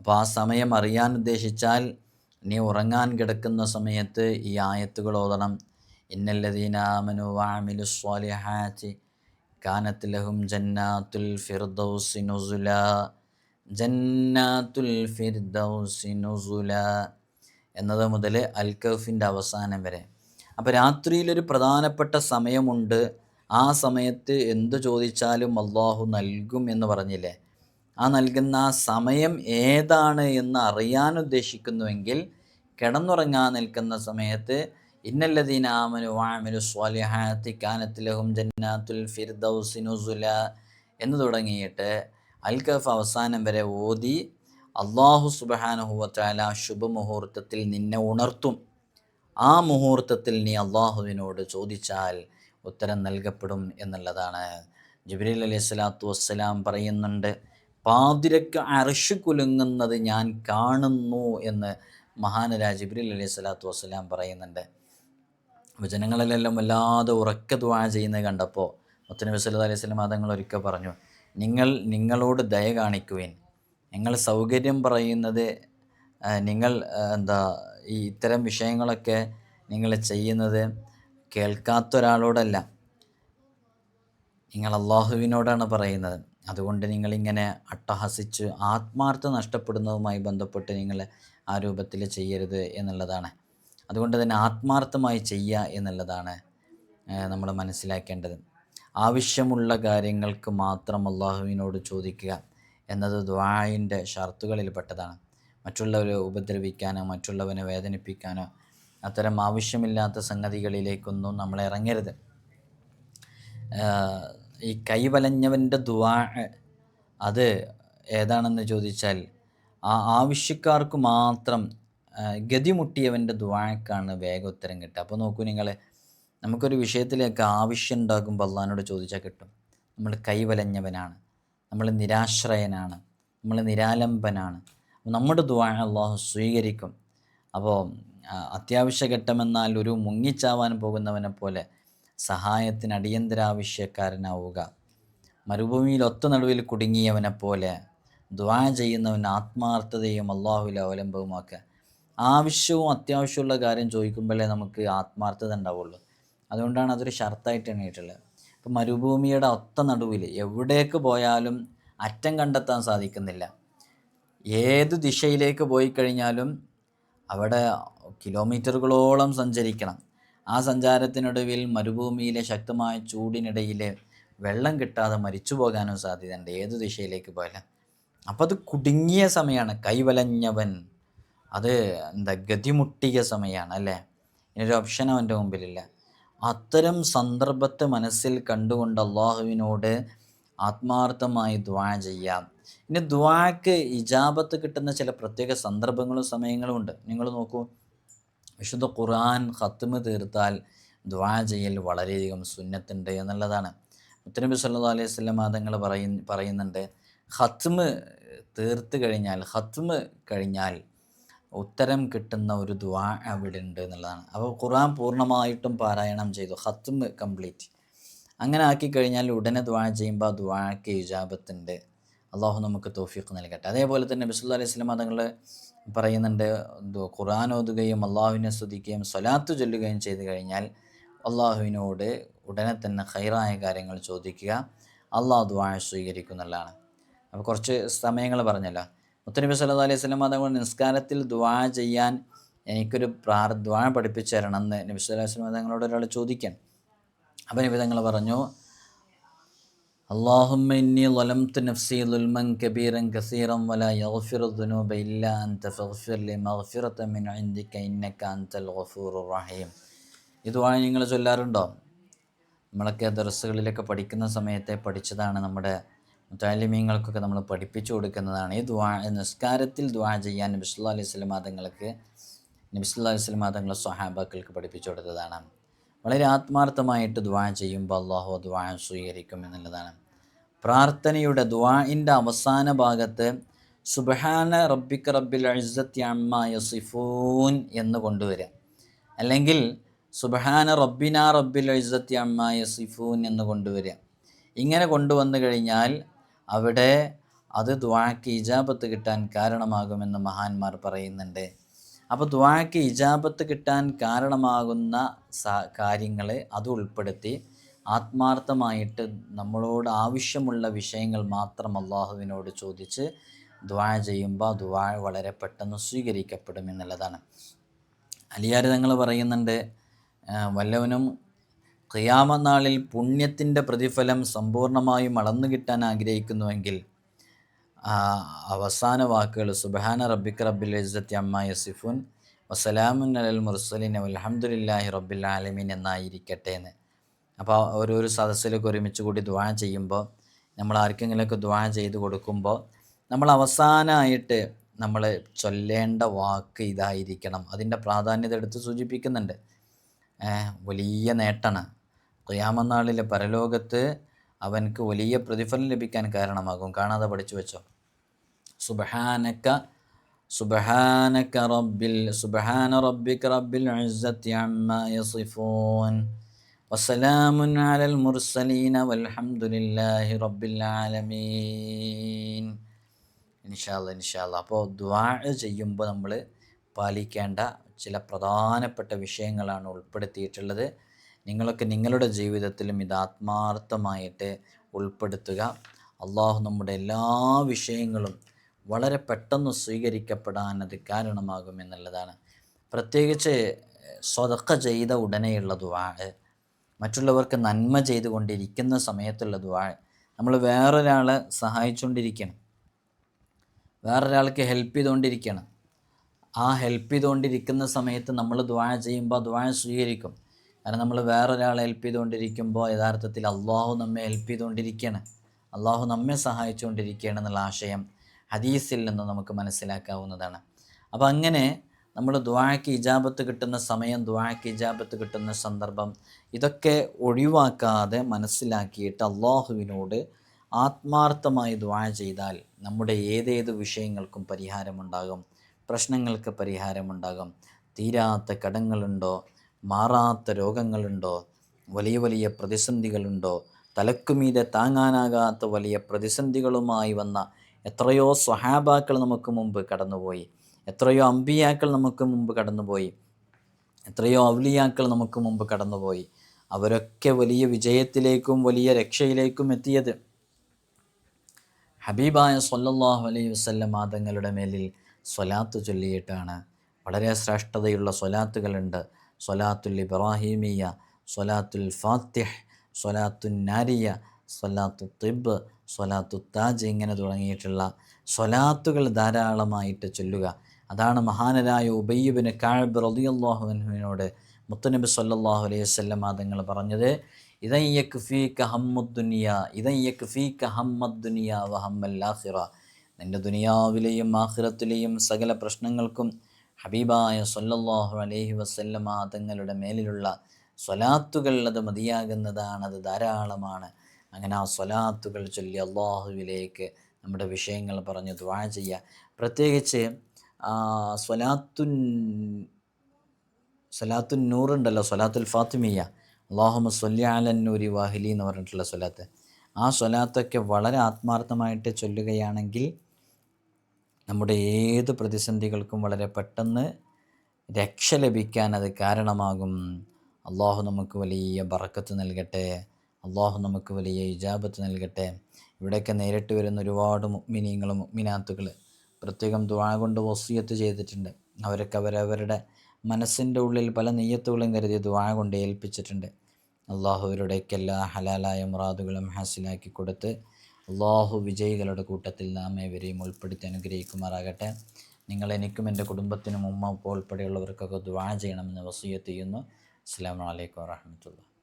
അപ്പോൾ ആ സമയം അറിയാൻ ഉദ്ദേശിച്ചാൽ നീ ഉറങ്ങാൻ കിടക്കുന്ന സമയത്ത് ഈ ആയത്തുകൾ ഓതണം. ഇന്നല്ലദീനാമനു വാമിലു സ്വാലിഹാത്തി കാനത്ത് ലഹും ഫിർദൗസി നുസുല ജന്നാത്തുൽ ഫിർദൗസി നുസുല എന്നത് മുതൽ അൽ കഫിന്റെ അവസാനം വരെ. അപ്പോൾ രാത്രിയിലൊരു പ്രധാനപ്പെട്ട സമയമുണ്ട്. ആ സമയത്ത് എന്ത് ചോദിച്ചാലും അള്ളാഹു നൽകും എന്ന് പറഞ്ഞില്ലേ? ആ നൽകുന്ന ആ സമയം ഏതാണ് എന്ന് അറിയാൻ ഉദ്ദേശിക്കുന്നുവെങ്കിൽ കിടന്നുറങ്ങാൻ നിൽക്കുന്ന സമയത്ത് ഇന്നല്ലദീന സ്വാലിഹാത്തി എന്ന് തുടങ്ങിയിട്ട് അൽ കഫ് അവസാനം വരെ ഓതി അള്ളാഹു സുബഹാനുഹുവറ്റാല ശുഭമുഹൂർത്തത്തിൽ നിന്നെ ഉണർത്തും. ആ മുഹൂർത്തത്തിൽ നീ അള്ളാഹുവിനോട് ചോദിച്ചാൽ ഉത്തരം നൽകപ്പെടും എന്നുള്ളതാണ്. ജിബ്രീൽ അലൈഹി സ്വലാത്തു വസ്സലാം പറയുന്നുണ്ട് പാതിരക്ക് അർഷ് കുലുങ്ങുന്നത് ഞാൻ കാണുന്നു എന്ന് മഹാനരാജ് ജിബ്രീൽ അലൈഹി സ്വലാത്തു വസ്സലാം പറയുന്നുണ്ട്. അപ്പോൾ ജനങ്ങളിലെല്ലാം വല്ലാതെ ഉറക്ക ദ്വാ ചെയ്യുന്നത് കണ്ടപ്പോൾ മുത്തനബി സല്ലു അലൈഹി സ്വലം അതങ്ങൾ ഒരിക്കൽ പറഞ്ഞു നിങ്ങൾ നിങ്ങളോട് ദയ കാണിക്കുവിൻ. നിങ്ങൾ സൗകര്യം പറയുന്നത് നിങ്ങൾ എന്താ ഈ ഇത്തരം വിഷയങ്ങളൊക്കെ നിങ്ങൾ ചെയ്യുന്നത് കേൾക്കാത്ത ഒരാളോടല്ല നിങ്ങൾ അള്ളാഹുവിനോടാണ് പറയുന്നത്. അതുകൊണ്ട് നിങ്ങളിങ്ങനെ അട്ടഹസിച്ച് ആത്മാർത്ഥ നഷ്ടപ്പെടുന്നതുമായി ബന്ധപ്പെട്ട് നിങ്ങൾ ആ രൂപത്തിൽ ചെയ്യരുത് എന്നുള്ളതാണ്. അതുകൊണ്ട് തന്നെ ആത്മാർത്ഥമായി ചെയ്യുക എന്നുള്ളതാണ് നമ്മൾ മനസ്സിലാക്കേണ്ടത്. ആവശ്യമുള്ള കാര്യങ്ങൾക്ക് മാത്രം അള്ളാഹുവിനോട് ചോദിക്കുക എന്നത് ദ്വായിന്റെ ഷർത്തുകളിൽപ്പെട്ടതാണ്. മറ്റുള്ളവരെ ഉപദ്രവിക്കാനോ മറ്റുള്ളവനെ വേദനിപ്പിക്കാനോ അത്തരം ആവശ്യമില്ലാത്ത സംഗതികളിലേക്കൊന്നും നമ്മൾ ഇറങ്ങരുത്. ഈ കൈവലഞ്ഞവന്റെ ദുവാ അത് ഏതാണെന്ന് ചോദിച്ചാൽ ആ ആവശ്യക്കാർക്ക് മാത്രം ഗതിമുട്ടിയവന്റെ ദ്വാക്കാണ് വേഗം ഉത്തരം കിട്ടുക. അപ്പോൾ നോക്കൂ നിങ്ങൾ നമുക്കൊരു വിഷയത്തിലേക്ക് ആവശ്യം ഉണ്ടാകുമ്പോൾ അള്ളഹാനോട് ചോദിച്ചാൽ കിട്ടും. നമ്മൾ കൈവലഞ്ഞവനാണ്. നമ്മൾ നിരാശ്രയനാണ്. നമ്മൾ നിരാലംബനാണ്. നമ്മുടെ ദ്വാ അള്ളാഹു സ്വീകരിക്കും. അപ്പോൾ അത്യാവശ്യ ഘട്ടമെന്നാൽ ഒരു മുങ്ങിച്ചാവാൻ പോകുന്നവനെ പോലെ സഹായത്തിന് അടിയന്തരാവശ്യക്കാരനാവുക. മരുഭൂമിയിൽ ഒത്ത നടുവിൽ കുടുങ്ങിയവനെ പോലെ ദ്വാ ചെയ്യുന്നവൻ ആത്മാർത്ഥതയും അള്ളാഹുവിൽ അവലംബവുമാക്കുക. ആവശ്യവും അത്യാവശ്യമുള്ള കാര്യം ചോദിക്കുമ്പോഴേ നമുക്ക് ആത്മാർത്ഥത ഉണ്ടാവുള്ളൂ. അതുകൊണ്ടാണ് അതൊരു ഷർത്തായിട്ട് എണ്ണീട്ടുള്ളത് ഇപ്പം മരുഭൂമിയുടെ ഒത്ത നടുവിൽ എവിടേക്ക് പോയാലും അറ്റം കണ്ടെത്താൻ സാധിക്കുന്നില്ല. ഏത് ദിശയിലേക്ക് പോയി കഴിഞ്ഞാലും അവിടെ കിലോമീറ്ററുകളോളം സഞ്ചരിക്കണം. ആ സഞ്ചാരത്തിനൊടുവിൽ മരുഭൂമിയിലെ ശക്തമായ ചൂടിനിടയിൽ വെള്ളം കിട്ടാതെ മരിച്ചു പോകാനും സാധ്യതയുണ്ട്. ഏത് ദിശയിലേക്ക് പോയാലും. അപ്പോൾ അത് കുടുങ്ങിയ സമയമാണ്. കൈവലഞ്ഞവൻ അത് എന്താ ഗതിമുട്ടിയ സമയമാണ് അല്ലേ? ഇനിയൊരു ഓപ്ഷൻ അവന്റെ മുമ്പിലില്ല. അത്തരം സന്ദർഭത്തെ മനസ്സിൽ കണ്ടുകൊണ്ട് അള്ളാഹുവിനോട് ആത്മാർത്ഥമായി ദ്വാ ചെയ്യാം. ഇനി ദ്വാക്ക് ഇജാബത്ത് കിട്ടുന്ന ചില പ്രത്യേക സന്ദർഭങ്ങളും സമയങ്ങളും ഉണ്ട്. നിങ്ങൾ നോക്കൂ വിശുദ്ധ ഖുർആൻ ഖത്മ് തീർത്താൽ ദ്വാ ചെയ്യൽ വളരെയധികം സുന്നത്തുണ്ട് എന്നുള്ളതാണ്. മുത്തനബി സല്ലാ അലൈഹി സ്വലം തങ്ങൾ പറയ പറയുന്നുണ്ട് ഖത്മ് തീർത്ത് കഴിഞ്ഞാൽ ഖത്മ് കഴിഞ്ഞാൽ ഉത്തരം കിട്ടുന്ന ഒരു ദ്വാ അവിടെ ഉണ്ട് എന്നുള്ളതാണ്. അപ്പോൾ ഖുർആൻ പൂർണമായിട്ടും പാരായണം ചെയ്തു. ഹത്തും കംപ്ലീറ്റ്. അങ്ങനെ ആക്കി കഴിഞ്ഞാൽ ഉടനെ ദ്വാ ചെയ്യുമ്പോൾ ആ ദ്വാക്ക് ഇജാബത്തുണ്ട്. അള്ളാഹു നമുക്ക് തോഫീഖ് നൽകട്ടെ. അതേപോലെ തന്നെ ബിസുല്ലാ അലൈഹി സ്വലം തങ്ങൾ പറയുന്നുണ്ട് ഖുർആൻ ഓതുകയും അള്ളാഹുവിനെ സ്തുതിക്കുകയും സ്വലാത്ത് ചൊല്ലുകയും ചെയ്തു കഴിഞ്ഞാൽ അള്ളാഹുവിനോട് ഉടനെ തന്നെ ഹൈറായ കാര്യങ്ങൾ ചോദിക്കുക. അള്ളാഹു ദ്വാ സ്വീകരിക്കുന്നുള്ളതാണ് അപ്പോൾ കുറച്ച് സമയങ്ങൾ പറഞ്ഞല്ലോ. മുത്തനബി സല്ലു അലൈഹി സ്വലം തങ്ങൾ നിസ്കാരത്തിൽ ദ്വാ ചെയ്യാൻ എനിക്കൊരു പ്രാർ ദ്വാ പഠിപ്പിച്ചു തരണം എന്ന് നബി സല്ലു അലൈഹി സ്വലം തങ്ങളോട് ഒരാൾ ചോദിക്കാൻ അപ്പം നബി തങ്ങൾ പറഞ്ഞു اللهم إني ظلمت نفسي ظلما كبيرا كثيرا ولا يغفر الذنوب إلا أنت فاغفر لي مغفرة من عندك إنك أنت الغفور الرحيم ഇതുവാണ് നിങ്ങൾ ചൊല്ലാറുണ്ടോ നമ്മളൊക്കെ ദർസുകളിലൊക്കെ പഠിക്കുന്ന സമയത്തെ പഠിച്ചതാണ് നമ്മുടെ മുത്താലിമീങ്ങൾക്കൊക്കെ നമ്മൾ പഠിപ്പിച്ചു കൊടുക്കുന്നതാണ്. ഈ ദ്വാ നിസ്കാരത്തിൽ ദ്വാ ചെയ്യാൻ നബിസ്വല്ലാ അലൈഹി സ്വലം തങ്ങൾക്ക് നബിസ്വല്ലാ അലൈഹി സ്വലം മാതങ്ങൾ സ്വഹാബാക്കൾക്ക് പഠിപ്പിച്ചു കൊടുത്തതാണ്. വളരെ ആത്മാർത്ഥമായിട്ട് ദ്വാ ചെയ്യുമ്പോൾ അള്ളാഹു ദ്വാ സ്വീകരിക്കും എന്നുള്ളതാണ്. പ്രാർത്ഥനയുടെ ദ്വാഇന്റെ അവസാന ഭാഗത്ത് സുബഹാന റബ്ബിക്ക് റബ്ബിൽ അമ്മ യസിഫൂൻ എന്ന് കൊണ്ടുവരിക. അല്ലെങ്കിൽ സുബഹാന റബ്ബിന റബ്ബിൽ അമ്മ യസിഫൂൻ എന്ന് കൊണ്ടുവരിക. ഇങ്ങനെ കൊണ്ടുവന്നു കഴിഞ്ഞാൽ അവിടെ അത് ദ്വാക്ക് ഇജാബത്ത് കിട്ടാൻ കാരണമാകുമെന്ന് മഹാന്മാർ പറയുന്നുണ്ട്. അപ്പോൾ ദ്വാക്ക് ഇജാബത്ത് കിട്ടാൻ കാരണമാകുന്ന കാര്യങ്ങളെ അത് ഉൾപ്പെടുത്തി ആത്മാർത്ഥമായിട്ട് നമ്മളോട് ആവശ്യമുള്ള വിഷയങ്ങൾ മാത്രം അള്ളാഹുവിനോട് ചോദിച്ച് ദ്വാ ചെയ്യുമ്പോൾ ദ്വാ വളരെ പെട്ടെന്ന് സ്വീകരിക്കപ്പെടും എന്നുള്ളതാണ്. അലിയാർ തങ്ങൾ പറയുന്നുണ്ട് വല്ലവനും ഖിയാമനാളിൽ പുണ്യത്തിന്റെ പ്രതിഫലം സമ്പൂർണമായും അളന്നു കിട്ടാൻ ആഗ്രഹിക്കുന്നുവെങ്കിൽ അവസാന വാക്കുകൾ സുബഹാന റബിക് റബ്ബിൽ ഇസ്സത്തി അമ്മ യസിഫുൻ വസലാമുൻ അലൽ മുർസലിൻ അലഹമുല്ലാഹി റബ്ബിൽ ആലമീൻ എന്നായിരിക്കട്ടെ എന്ന്. അപ്പോൾ ഓരോരോ സദസ്സിലൊക്കെ ഒരുമിച്ച് കൂടി ദ്വാ ചെയ്യുമ്പോൾ നമ്മൾ ആർക്കെങ്കിലുമൊക്കെ ദ്വാ ചെയ്ത് കൊടുക്കുമ്പോൾ നമ്മൾ അവസാനമായിട്ട് നമ്മൾ ചൊല്ലേണ്ട വാക്ക് ഇതായിരിക്കണം. അതിന്റെ പ്രാധാന്യത എടുത്ത് സൂചിപ്പിക്കുന്നുണ്ട്. വലിയ നേട്ടമാണ്. ഖിയാമനാളിലെ പരലോകത്ത് അവനക്ക് വലിയ പ്രതിഫലം ലഭിക്കാൻ കാരണമാകും. കാണാതെ പഠിച്ചു വെച്ചോ. സുബഹാനക്ക സുബഹാനക്ക റബ്ബിൽ സുബഹാന റബ്ബിക റബ്ബിൽ ഇസ്സത്തി അമ്മ യസിഫൂൻ. വസ്സലാമുൻ അലൽ മുർസലീന വൽഹംദുലില്ലാഹി റബ്ബിൽ ആലമീൻ. ഇൻഷാല്ല ഇൻഷാല്ല അപ്പോൾ ദ്വാ ചെയ്യുമ്പോൾ നമ്മൾ പാലിക്കേണ്ട ചില പ്രധാനപ്പെട്ട വിഷയങ്ങളാണ് ഉൾപ്പെടുത്തിയിട്ടുള്ളത്. നിങ്ങളൊക്കെ നിങ്ങളുടെ ജീവിതത്തിലും ഇത് ആത്മാർത്ഥമായിട്ട് ഉൾപ്പെടുത്തുക. അള്ളാഹു നമ്മുടെ എല്ലാ വിഷയങ്ങളും വളരെ പെട്ടെന്ന് സ്വീകരിക്കപ്പെടാൻ അത് കാരണമാകും എന്നുള്ളതാണ്. പ്രത്യേകിച്ച് സ്വതക്ക ചെയ്ത ഉടനെയുള്ള ദുവാ മറ്റുള്ളവർക്ക് നന്മ ചെയ്തുകൊണ്ടിരിക്കുന്ന സമയത്തുള്ള ദുവാ നമ്മൾ വേറൊരാളെ സഹായിച്ചുകൊണ്ടിരിക്കണം വേറൊരാൾക്ക് ഹെൽപ്പ് ചെയ്തുകൊണ്ടിരിക്കണം ആ ഹെൽപ്പ് ചെയ്തുകൊണ്ടിരിക്കുന്ന സമയത്ത് നമ്മൾ ദ്വാഴ ചെയ്യുമ്പോൾ ദ്വാഴ സ്വീകരിക്കും. കാരണം നമ്മൾ വേറൊരാളെ ഹെൽപ്പ് ചെയ്തുകൊണ്ടിരിക്കുമ്പോൾ യഥാർത്ഥത്തിൽ അള്ളാഹു നമ്മെ ഹെൽപ്പ് ചെയ്തുകൊണ്ടിരിക്കുകയാണ് അള്ളാഹു നമ്മെ സഹായിച്ചുകൊണ്ടിരിക്കുകയാണ് എന്നുള്ള ആശയം ഹദീസിൽ നിന്ന് നമുക്ക് മനസ്സിലാക്കാവുന്നതാണ്. അപ്പോൾ അങ്ങനെ നമ്മൾ ദ്വാഴയ്ക്ക് ഇജാബത്ത് കിട്ടുന്ന സമയം ദ്വാഴയ്ക്ക് ഇജാബത്ത് കിട്ടുന്ന സന്ദർഭം ഇതൊക്കെ ഒഴിവാക്കാതെ മനസ്സിലാക്കിയിട്ട് അള്ളാഹുവിനോട് ആത്മാർത്ഥമായി ദ്വാ ചെയ്താൽ നമ്മുടെ ഏതേത് വിഷയങ്ങൾക്കും പരിഹാരമുണ്ടാകും പ്രശ്നങ്ങൾക്ക് പരിഹാരമുണ്ടാകും തീരാത്ത കടങ്ങളുണ്ടോ മാറാത്ത രോഗങ്ങളുണ്ടോ? വലിയ വലിയ പ്രതിസന്ധികളുണ്ടോ? തലക്കുമീതെ താങ്ങാനാകാത്ത വലിയ പ്രതിസന്ധികളുമായി വന്ന എത്രയോ സ്വഹാബാക്കൾ നമുക്ക് മുമ്പ് കടന്നുപോയി. എത്രയോ അമ്പിയാക്കൾ നമുക്ക് മുമ്പ് കടന്നുപോയി. എത്രയോ ഔലിയാക്കൾ നമുക്ക് മുമ്പ് കടന്നുപോയി. അവരൊക്കെ വലിയ വിജയത്തിലേക്കും വലിയ രക്ഷയിലേക്കും എത്തിയത്. ഹബീബായ സൊല്ലാഹു അലൈഹി വസല്ലം മാതങ്ങളുടെ മേലിൽ സ്വലാത്ത് ചൊല്ലിയിട്ടാണ്. വളരെ ശ്രേഷ്ഠതയുള്ള സ്വലാത്തുകളുണ്ട്. സ്വലാത്തുൽ ഇബ്രാഹീമിയ സൊലാത്തുൽ ഫാത്തിഹ് സ്വലാത്തുൽ നാരിയ സൊലാത്തു തിബ് സൊലാത്തു താജ് ഇങ്ങനെ തുടങ്ങിയിട്ടുള്ള സൊലാത്തുകൾ ധാരാളമായിട്ട് ചൊല്ലുക. അതാണ് മഹാനരായ ഉബയ്യബിന് കാഴ്ബ് റളിയല്ലാഹു അൻഹുവിനോട് മുത്തനബി സല്ലാഹു അലൈഹി വസല്ലം മാതങ്ങൾ പറഞ്ഞത് ഇതയ്യക്ക് ഫീക്ക് ഹമ്മുദ്ദുനിയ ഇതയ്യക്ക് ഫീക്ക് ഹമ്മദ്ദുനിയ വ ഹമ്മൽ ആഖിറ. നിന്റെ ദുനിയാവിലെയും ആഹിറത്തിലെയും സകല പ്രശ്നങ്ങൾക്കും ഹബീബായ സൊല്ലാഹു അലഹി വസല്ലമ തങ്ങളുടെ മേലിലുള്ള സ്വലാത്തുകൾ അത് മതിയാകുന്നതാണ് അത് ധാരാളമാണ്. അങ്ങനെ ആ സ്വലാത്തുകൾ ചൊല്ലി അള്ളാഹുവിലേക്ക് നമ്മുടെ വിഷയങ്ങൾ പറഞ്ഞ് ദ്വാ ചെയ്യുക. പ്രത്യേകിച്ച് സ്വലാത്തുൻ സ്വലാത്തുൻ നൂറുണ്ടല്ലോ സ്വലാത്തുൽ ഫാത്തിമിയ അള്ളാഹുമ സ്വല്ലി അലന്നൂരി വാഹിലി എന്ന് പറഞ്ഞിട്ടുള്ള സ്വലാത്ത്. ആ സ്വലാത്തൊക്കെ വളരെ ആത്മാർത്ഥമായിട്ട് ചൊല്ലുകയാണെങ്കിൽ നമ്മുടെ ഏത് പ്രതിസന്ധികൾക്കും വളരെ പെട്ടെന്ന് രക്ഷ ലഭിക്കാൻ അത് കാരണമാകും. അള്ളാഹു നമുക്ക് വലിയ ബറക്കത്ത് നൽകട്ടെ. അള്ളാഹു നമുക്ക് വലിയ ഇജാബത്ത് നൽകട്ടെ. ഇവിടെയൊക്കെ നേരിട്ട് വരുന്ന ഒരുപാട് മിനിങ്ങളും മിനാത്തുകൾ പ്രത്യേകം ദുആ കൊണ്ട് വസിയത്ത് ചെയ്തിട്ടുണ്ട്. അവരൊക്കെ അവരവരുടെ മനസ്സിന്റെ ഉള്ളിൽ പല നെയ്യത്തുകളും കരുതി ദുആ കൊണ്ട് ഏൽപ്പിച്ചിട്ടുണ്ട്. അള്ളാഹു എല്ലാ ഹലാലായ മുറാദുകളും ഹാസിലാക്കി കൊടുത്ത് അള്ളാഹു വിജയികളുടെ കൂട്ടത്തിൽ നാം ഏവരെയും ഉൾപ്പെടുത്തി അനുഗ്രഹിക്കുമാറാകട്ടെ. നിങ്ങൾ എനിക്കും എന്റെ കുടുംബത്തിനും ഉമ്മ ഉൾപ്പെടെയുള്ളവർക്കൊക്കെ ദുആ ചെയ്യണമെന്ന് വസൂയത്ത് ചെയ്യുന്നു. അസ്സാം വലൈക്കും വാഹമത്തുള്ള